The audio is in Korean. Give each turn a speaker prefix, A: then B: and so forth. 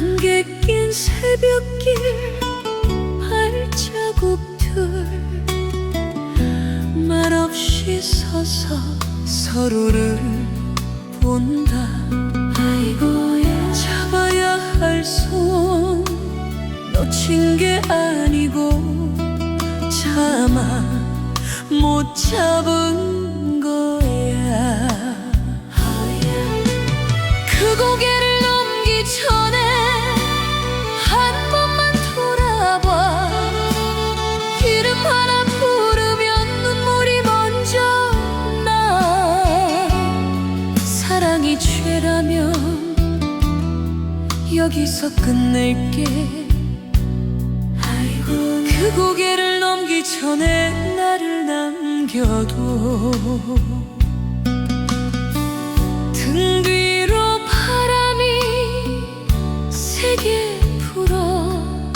A: 안개 낀 새벽길 발자국들 말없이 서서 서로를 본다. 아이고야. 잡아야 할 손 놓친 게 아니고 차마 못 잡은 사랑이 죄라면 여기서 끝낼게. 그 고개를 넘기 전에 나를 남겨둬